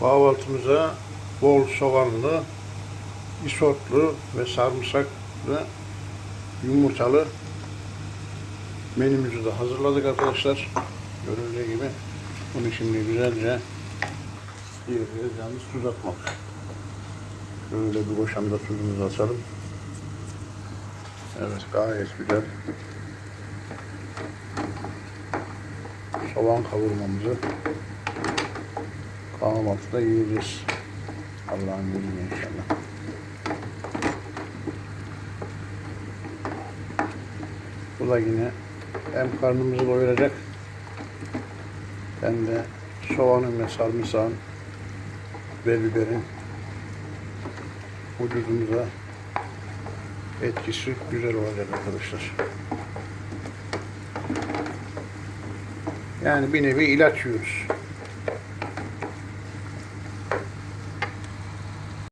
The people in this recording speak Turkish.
Kahvaltımıza bol soğanlı, isotlu ve sarımsaklı yumurtalı menümüzü de hazırladık arkadaşlar. Görüldüğü gibi. Bunu şimdi güzelce yiyeceğiz. Yalnız tuz atmadık. Şöyle bir boşamda tuzumuzu atalım. Evet gayet güzel. Soğan kavurmamızı kahvaltıda yiyeceğiz. Allah'ın izniyle inşallah. Bu da yine hem karnımızı doyuracak hem de soğanın ve sarımsağın ve biberin vücudumuza etkisi güzel olacak arkadaşlar. Yani bir nevi ilaç yiyoruz.